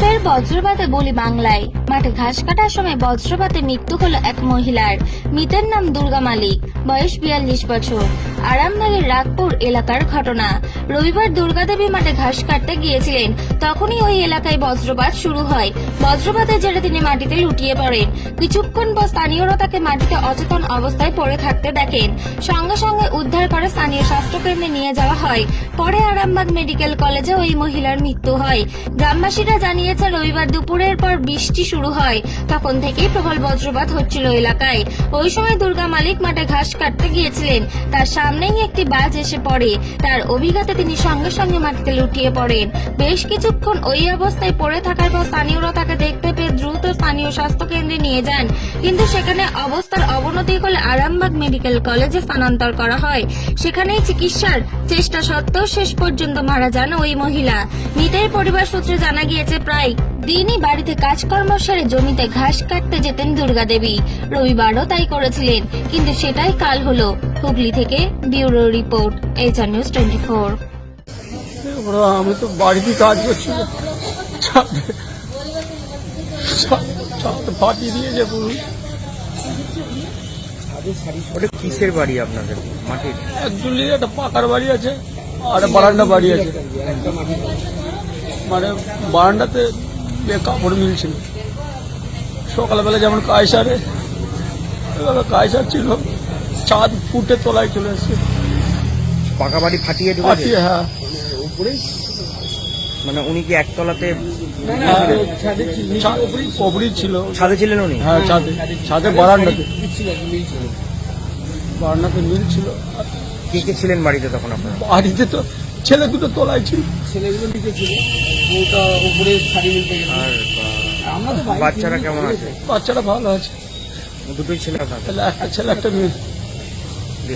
ফের বজ্রপাতে বলি বাংলায়। মাঠে ঘাস কাটার সময় বজ্রপাতে মৃত্যু হলো এক মহিলার। মৃতের নাম দুর্গা মালিক, বয়স বিয়াল্লিশ বছর। আরামবাগের রাগপুর এলাকার ঘটনা। রবিবার দুর্গাদেবী মাঠে ঘাস কাটতে গিয়েছিলেন। তখনই ওই এলাকায় বজ্রপাত শুরু হয়। বজ্রপাতের জেরে তিনি মাটিতে লুটিয়ে পড়েন। কিছুক্ষণ পর স্থানীয়রা তাকে মাটিতে অচেতন অবস্থায় পড়ে থাকতে দেখেন। সঙ্গে সঙ্গে উদ্ধার করে স্থানীয় স্বাস্থ্যকেন্দ্রে নিয়ে যাওয়া হয়। পরে আরামবাগ মেডিকেল কলেজে ওই মহিলার মৃত্যু হয়। গ্রামবাসীরা জানিয়েছে রবিবার দুপুরের পর বৃষ্টি শুরু হয়। তখন থেকেই প্রবল বজ্রপাত হচ্ছিল এলাকায়। ওই সময় দুর্গা মালিক মাঠে ঘাস কাটতে গিয়েছিলেন। তার সামনেই একটি বাজ এসে পড়ে। তার অভিজ্ঞতা তিনি সঙ্গে সঙ্গে মাটিতে লুটিয়ে পড়েন। বেশ কিছুক্ষণ ওই অবস্থায় পড়ে থাকার পর স্থানীয়রা তাকে দেখতে পেয়ে দ্রুত স্থানীয় স্বাস্থ্য কেন্দ্রে নিয়ে যান। কিন্তু সেখানে অবস্থার অবনতি হলে আরামবাগ মেডিকেল কলেজে স্থানান্তর করা হয়। সেখানেই চিকিৎসার চেষ্টা সত্ত্বেও শেষ পর্যন্ত মারা যান ওই মহিলা। মৃতের পরিবার সূত্রে জানা গিয়েছে, প্রায় দিনই বাড়িতে কাজকর্ম সেরে জমিতে ঘাস কাটতে যেতেন দুর্গা দেবী রবিবারও তাই করেছিলেন কিন্তু সেটাই কাল হলো। হুগলি থেকে bureau report HR news twenty four. আমি তো বাড়িতে কাজ করছি ছাদে ছাদ- ছাদ ফাটিয়ে দিয়েছে পুরো ওটা কিসের বাড়ি আপনাদের? মাটির? একচুয়ালি একটা পাকার বাড়ি আছে আর বারান্দা বাড়ি আছে। মানে বারান্দাতে কাপড় মিলছিল। সকালবেলা যেমন কাজ সারে এভাবে কাজ ছিল চাঁদ ফুটে তলায় চলে এসছে। পাকা বাড়ি ফাটিয়ে ফাটিয়ে হ্যাঁ। মানে উনি কি একতলাতে? হ্যাঁ, ছিল ছাদে ছিলেন উনি? হ্যাঁ ছাদে। ছাদে বারান্দাতে। বারান্দাতে মিল ছিল। কে কে ছিলেন বাড়িতে তখন আপনার? বাড়িতে তো ছেলে দুটো তলায় ছিল। আর আহ, বাচ্চারা কেমন আছে? বাচ্চারা ভালো আছে। দুটোই ছিল তাহলে একটা ছেলে একটা মেয়ে।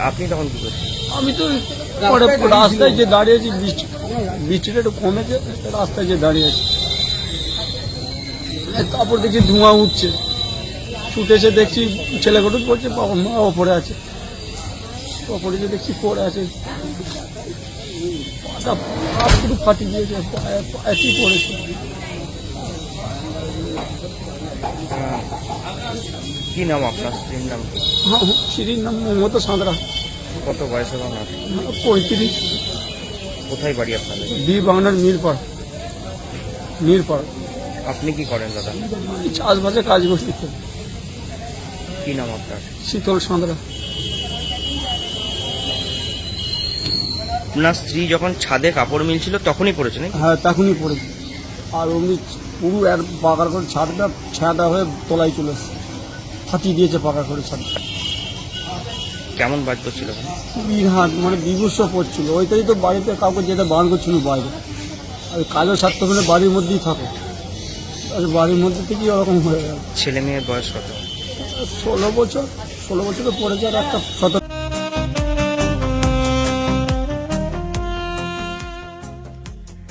আপনি তখন কি করছেন? আমি তো পরে রাস্তায় যে দাঁড়িয়েছি বৃষ্টি বৃষ্টিটা একটু কমেছে রাস্তায় যে দাঁড়িয়ে আছি। তারপর দেখছি ধোঁয়া উঠছে। ছুটে এসে দেখছি ছেলে কটুক পড়ছে বাবা মা ওপরে আছে। ওপরে যে দেখছি পড়ে আছে। পাটা ফাটি দিয়েছে কি পড়েছে কি নাম আপনার স্ত্রীর নাম? হ্যাঁ সিঁড়ির নাম মমতা সাঁতরা। কত বয়স হবে আপনার? পঁয়ত্রিশ। কোথায় বাড়ি আপনাদের বি বাংলার মিরপাড়। মিরপাড়। আপনি কি করেন দাদা? চাষবাসে কাজ করছি। কি নাম আপনার? শীতল সাঁতরা। আপনার স্ত্রী যখন ছাদে কাপড় মিলছিল তখনই পড়েছে নাকি? হ্যাঁ তখনই পড়েছে। আর অমনি পুরো এক পাকা করে ছাদটা ছাদা হয়ে তলায় চলে এসছে। ফাটিয়ে দিয়েছে পাকা করে ছাদ। কেমন বাদ্য ছিল? বিহাট মানে বিভৎস পড়ছিল ওইটাই তো বাড়িতে কাউকে যেতে বারণ করছিল বাইরে। আর কাজও ছাড়তে হলে বাড়ির মধ্যেই থাকে। আর বাড়ির মধ্যে থেকেই ওরকম হয়ে গেল। ছেলে মেয়ের বয়স কত? ষোলো বছর ষোলো বছরে পড়েছে আর একটা সতেরো